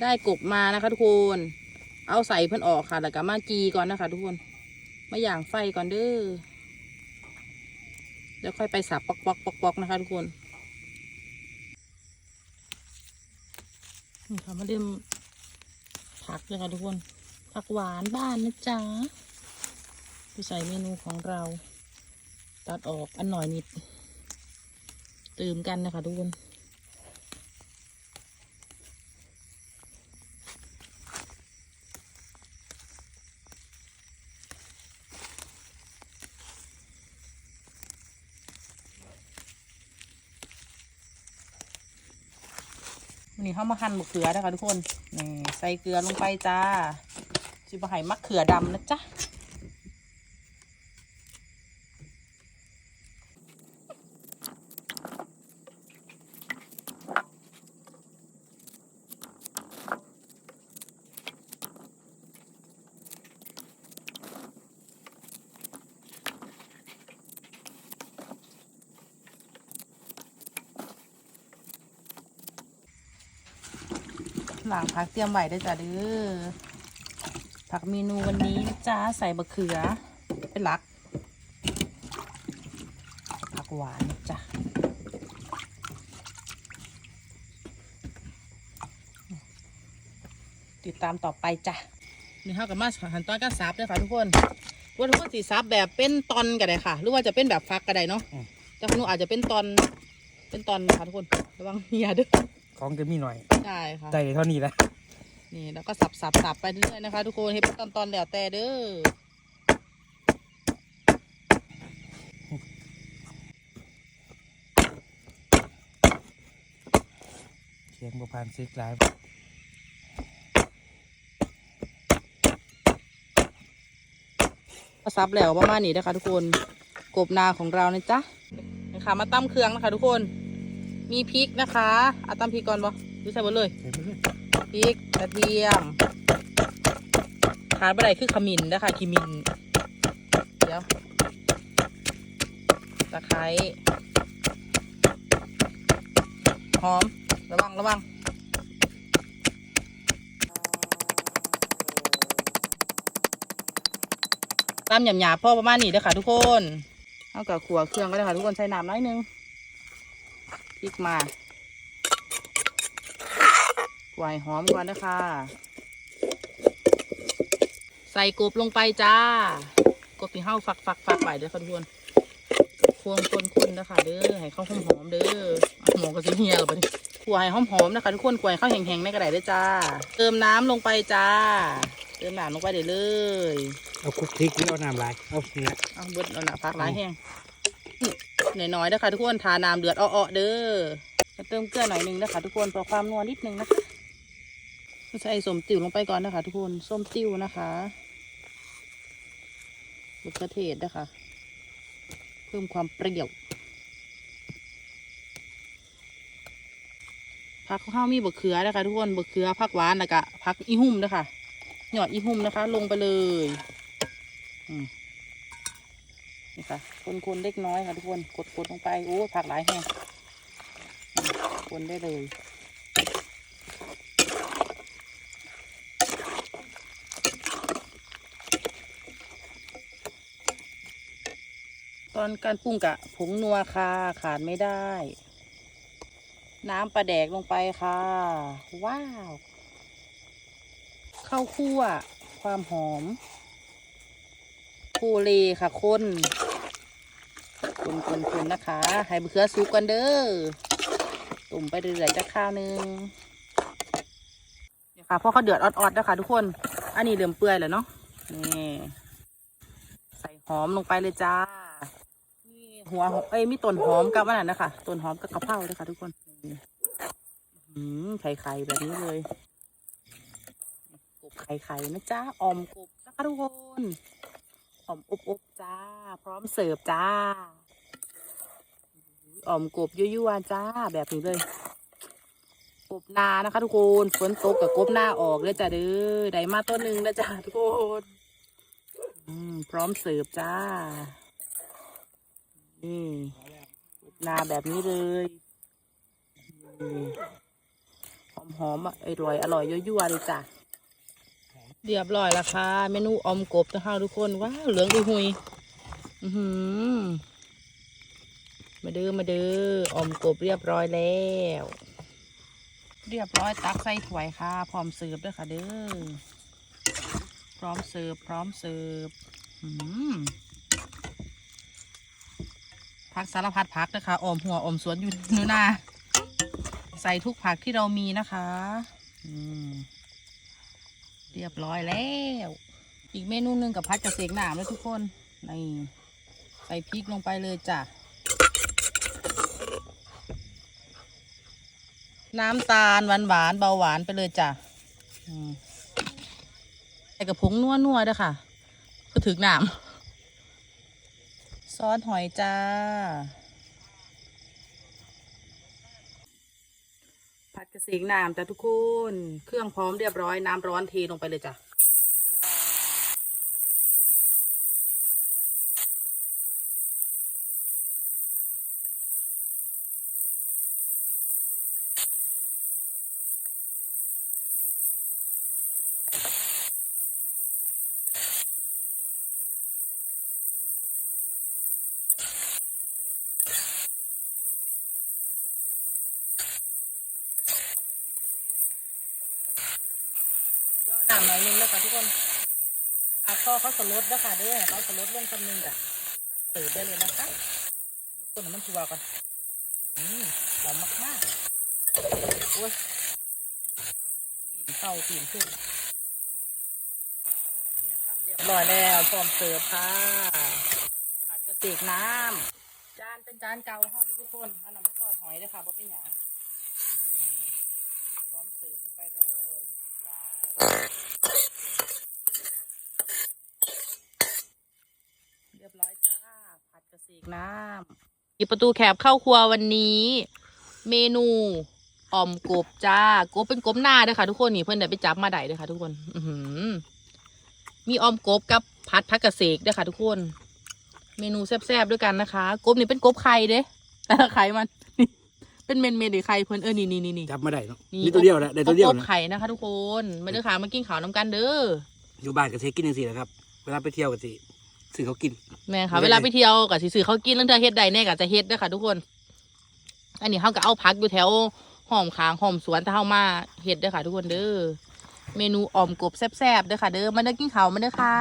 ได้กบมานะคะ ทุกคน เอาใส่เพิ่อนออกค่ะ แล้วก็มาจีก่อนนะคะ ทุกคนมาอย่างไฟก่อนเด้อเดี๋ยวค่อยไปสับปอกปอกปอกปอกนะคะ ทุกคนนี่ค่ะมาเริ่มผักเลยค่ะทุกคน ผักหวานบ้านนะจ๊ะไปใส่เมนูของเรา ตัดออกอันหน่อยนิดเติมกันนะคะทุกคน วันนี้เข้ามาหั่นมะเขือนะคะทุกคนนี่ใส่เกลือลงไปจ้าจิบะไห่มะเขือดำนะจ๊ะ หลังพักเตรียมไว้ได้อจ้ะเด้อผักเมนูวันนี้นะจ้าใส่บะเขือ เป็นหลัก ผักหวานนะจ้ะติดตามต่อไปจ้ะนี่เท่ากับมาหันตอนการซับด้วยค่ะทุกคนว่าทุกคนสีซับแบบเป็นตอนก็ได้ค่ะ หรือว่าจะเป็นแบบฟักก็ได้เนาะแต่ของหนูอาจจะเป็นตอน เป็นตอนนะคะทุกคน ระวังเมียเด้วย ของจะมีหน่อยใช่ค่ะได้เท่านี้แหละนี่แล้วก็สับสับสับไปเรื่อยๆนะคะ ทุกคนให้เป็นตอนตอนๆแล้วแต่เด้อเสียงประพานซิกไลฟ์ก็ซับแล้วประมาณนี้นะคะทุกคนกบนาของเรานะจ๊ะนะคะมาตั้มเครื่องนะคะทุกคน มีพริกนะคะเอาตั้มพริกก่อนบ่หรือใส่หมดเลยพริกกระเทียมขาดไปไหนคือขมิ้นนะคะขมิ้นเดี๋ยวตะไคร้หอม ระวัง ระวังตามหยาบๆพ่อประมาณนี้เด้อค่ะทุกคนเอากับขัวเครื่องก็ได้ค่ะทุกคนใส่น้ำน้อยนึง พริกมาขัวให้หอมก่อนนะคะ ใส่กบลงไปจ้ากบที่เฮาฝักฝักฝักไว้เด้อค่ะทุกคนควงคนคนนะคะเด้อให้เข้าหอมหอมๆเด้ออะหมอก็สิเฮียหรอปะนี่ขัวให้หอมหอมๆนะคะทุกคนขัวให้เข้าแห้งๆในกระดาษด้วยจ้า เติมน้ำลงไปจ้า เติมน้ำลงไปเดี๋ยวเลย เอาคุกพริกหรือเอาน้ำลายเอาเนี่ยเอาเบิดเอาหนาพักหลายแห้งห น่อยน้อยๆนะคะทุกคนทาน้ำเดือดอ้อๆเด้อเติมเกลือหน่อยหนึงนะคะทุกคนเพื่อความนัวนิดนึงนะคะใส่ส้มติ๋วลงไปก่อนนะคะ ทุกคนส้มติ๋วนะคะมะเขือเทศนะคะ เพิ่มความเปรี้ยวผักข้าวมีบะเขือนะคะทุกคนบะเขือผักหวานแล้วก็ผักอีหุ่มนะคะหยอดอีหุ่มนะคะ ลงไปเลย อืม ค่ะคนๆเล็กน้อยค่ะทุกคนกดๆลงไปโอ้ผักหลายแห้งคนได้เลยตอนการปรุงกะผงนัวค่ะขาดไม่ได้ น้ำปลาแดกลงไปค่ะ ว้าวข้าวคั่ว ความหอมโคเลค่ะคน คนคนคนนะคะ ให้มะเขือสุกกันเด้อตุ่มไปเรื่อยๆจะข้าวหนึงเนี่ยค่ะพราะเขาเดือดออดๆนะคะทุกคน อันนี้เริ่มเปื่อยแล้วเนาะนี่ใส่หอมลงไปเลยจ้ามีหัวหอมเอ้ยมีต้นหอมกับอันนั้นนะคะต้นหอมกับกระเพราเลยค่ะทุกคนนี่อืมไข่แบบนี้เลยกบไข่ๆนะจ๊ะออมกบนะคะทุกคนอ่อมอบอบจ้า พร้อมเสิร์ฟจ้า อ่อมกบยั่วๆจ้าแบบนี้เลย กบนานะคะทุกคนฝนตกกับกบหน้าออกเลยจ้าเด้อได้มาต้นหนึ่งแล้วจ้าทุกคนพร้อมเสิร์ฟจ้านี่กบนาแบบนี้เลยนี่หอมๆอร่อยอร่อยยั่วๆเลยจ้ะเรียบร้อยและค่ะเมนูออมกบนะคะทุกคนว้าวเหลืองอุยหุยอือหือ มาเด้อมาเด้อออมกบเรียบร้อยแล้ว เรียบร้อยตักใส่ถ้วยค่ะ พร้อมเสิร์ฟด้วยค่ะเด้อพร้อมเสิร์ฟพร้อมเสิร์ฟผักสารพัดผักนะคะอมหัวอมสวนอยู่นูนาใส่ทุกผักที่เรามีนะคะเรียบร้อยแล้ว อีกเมนูหนึ่งกับพัดกระเสกหนามเลยทุกคนนี่ใส่พริกลงไปเลยจ้ะ น้ำตาลหวานหวานเบาหวานไปเลยจ้ะใส่กับผงนัวนัวด้วยค่ะเพื่อถึงน้ำซอสหอยจ้า ผัดกระสียงน้ำจ้ะทุกคน เครื่องพร้อมเรียบร้อยน้ำร้อนเทลงไปเลยจ้ะ ย่อหนังหน่อยนึงเลยค่ะทุกคนอาพ่อเขาสลดนะคะเด้อเขาสลดลงคำนึงจ้ะเติบได้เลยนะคะทุกคนให้มันชัวก่อนอืมหอมมากๆโอ้ยปีนเข้าปีนขึ้นเนี่ยค่ะเรียบร้อยแล้วพร้อมเสิร์ฟค่ะผัดกระเสกน้ำจานเป็นจานเก่าค่ะทุกคนอันนั้นเป็นซอสหอยเลยค่ะว่าเป็นหยังพร้อมเสิร์ฟลงไปเลย เรียบร้อยจ้า ผัดกระเสกน้ำอีประตูแคบเข้าครัววันนี้ เมนูอ่อมกบจ้ากบเป็นกบหน้าเด้อค่ะทุกคนนี่เพื่อนเดี๋ยวไปจับมาได้เด้อค่ะทุกคน อือหือมีอ่อมกบกับผัดผักกระเสกด้อค่ะทุกคน เมนูแซ่บๆด้วยกันนะคะ กบนี่เป็นกบไข่เด้แต่ละไข่มัน เป็นเมนเมนหรือไข่เพื่อนเออนี่นี่นี่นี่จับมาได้เนาะนี่นี่ตัวเดียวแหละได้ตัวเดียวอบนะไข่นะคะทุกคนมาเด้อค่ะมากินข้าวน้ำกันเด้ออยู่บ้านก็เทกินจังซี่แหละครับเวลาไปเที่ยวก็สิซื้อเขากินแม่ค่ะไม่ได้เวลาไปเที่ยวกับสิซื้อเขาวกินเรื่องเธอเฮ็ดใดแน่ก็จะเฮ็ดเด้อค่ะทุกคน อันนี้เขาก็เอาพักอยู่แถวหอมขางหอมสวนถ้าเขามาเฮ็ดเด้อค่ะ ทุกคนเด้อเมนูอ่อมกบแซ่บๆเด้อค่ะ เด้อมาเด้อกินข้าวมาเด้อค่ะ